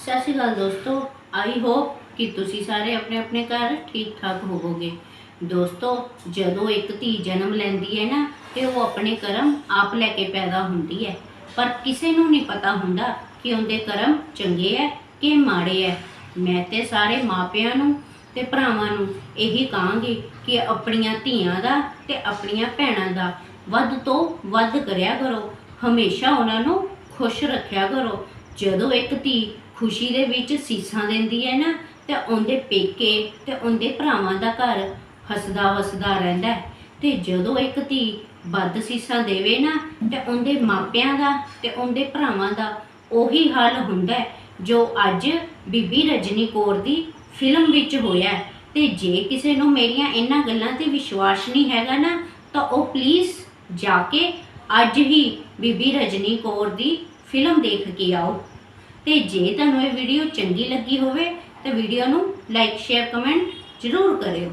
ਸਤਿ ਸ਼੍ਰੀ ਅਕਾਲ ਦੋਸਤੋ I hope ਕਿ ਤੁਸੀਂ ਸਾਰੇ ਆਪਣੇ ਆਪਣੇ ਘਰ ਠੀਕ ਠਾਕ ਹੋਵੋਗੇ। ਦੋਸਤੋ, ਜਦੋਂ ਇੱਕ ਧੀ ਜਨਮ ਲੈਂਦੀ ਹੈ ਨਾ, ਤੇ ਉਹ ਆਪਣੇ ਕਰਮ ਆਪ ਲੈ ਕੇ ਪੈਦਾ ਹੁੰਦੀ ਹੈ। ਪਰ ਕਿਸੇ ਨੂੰ ਨਹੀਂ ਪਤਾ ਹੁੰਦਾ ਕਿ ਉਹਦੇ ਕਰਮ ਚੰਗੇ ਹੈ ਕਿ ਮਾੜੇ ਹੈ। ਮੈਂ ਤੇ ਸਾਰੇ ਮਾਪਿਆਂ ਨੂੰ ਤੇ ਭਰਾਵਾਂ ਨੂੰ ਇਹੀ ਕਹਾਂਗੀ ਕਿ ਆਪਣੀਆਂ ਧੀਆਂ ਦਾ ਤੇ ਆਪਣੀਆਂ ਭੈਣਾਂ ਦਾ ਵੱਧ ਤੋਂ ਵੱਧ ਕਰਿਆ ਕਰੋ। ਹਮੇਸ਼ਾ ਉਹਨਾਂ ਨੂੰ ਖੁਸ਼ ਰੱਖਿਆ ਕਰੋ। ਜਦੋਂ ਇੱਕ ਧੀ ਖੁਸ਼ੀ ਦੇ ਵਿੱਚ ਸੀਸਾਂ ਦਿੰਦੀ ਹੈ ਨਾ, ਤੇ ਉਹਦੇ ਪੇਕੇ ਤੇ ਉਹਦੇ ਭਰਾਵਾਂ ਦਾ ਘਰ ਹੱਸਦਾ ਵਸਦਾ ਰਹਿੰਦਾ ਹੈ ਤੇ ਜਦੋਂ ਇੱਕ ਧੀ ਵੱਧ ਸੀਸਾਂ ਦੇਵੇ ਨਾ, ਤੇ ਉਹਦੇ ਮਾਪਿਆਂ ਦਾ ਤੇ ਉਹਦੇ ਭਰਾਵਾਂ ਦਾ ਉਹੀ ਹਾਲ ਹੁੰਦਾ ਜੋ ਅੱਜ ਬੀਬੀ ਰਜਨੀ ਕੌਰ ਦੀ ਫਿਲਮ ਵਿੱਚ ਹੋਇਆ ਹੈ। ਤੇ ਜੇ ਕਿਸੇ ਨੂੰ ਮੇਰੀਆਂ ਇਹਨਾਂ ਗੱਲਾਂ ਤੇ ਵਿਸ਼ਵਾਸ ਨਹੀਂ ਹੈਗਾ ਨਾ, ਤਾਂ ਉਹ ਪਲੀਜ਼ ਜਾ ਕੇ ਅੱਜ ਹੀ ਬੀਬੀ ਰਜਨੀ ਕੌਰ ਦੀ ਫਿਲਮ ਦੇਖ ਕੇ ਆਓ ਤੇ ਜੇ ਤੁਹਾਨੂੰ ਇਹ ਵੀਡੀਓ ਚੰਗੀ ਲੱਗੀ ਹੋਵੇ, ਤਾਂ ਵੀਡੀਓ ਨੂੰ ਲਾਈਕ ਸ਼ੇਅਰ ਕਮੈਂਟ ਜ਼ਰੂਰ ਕਰਿਓ।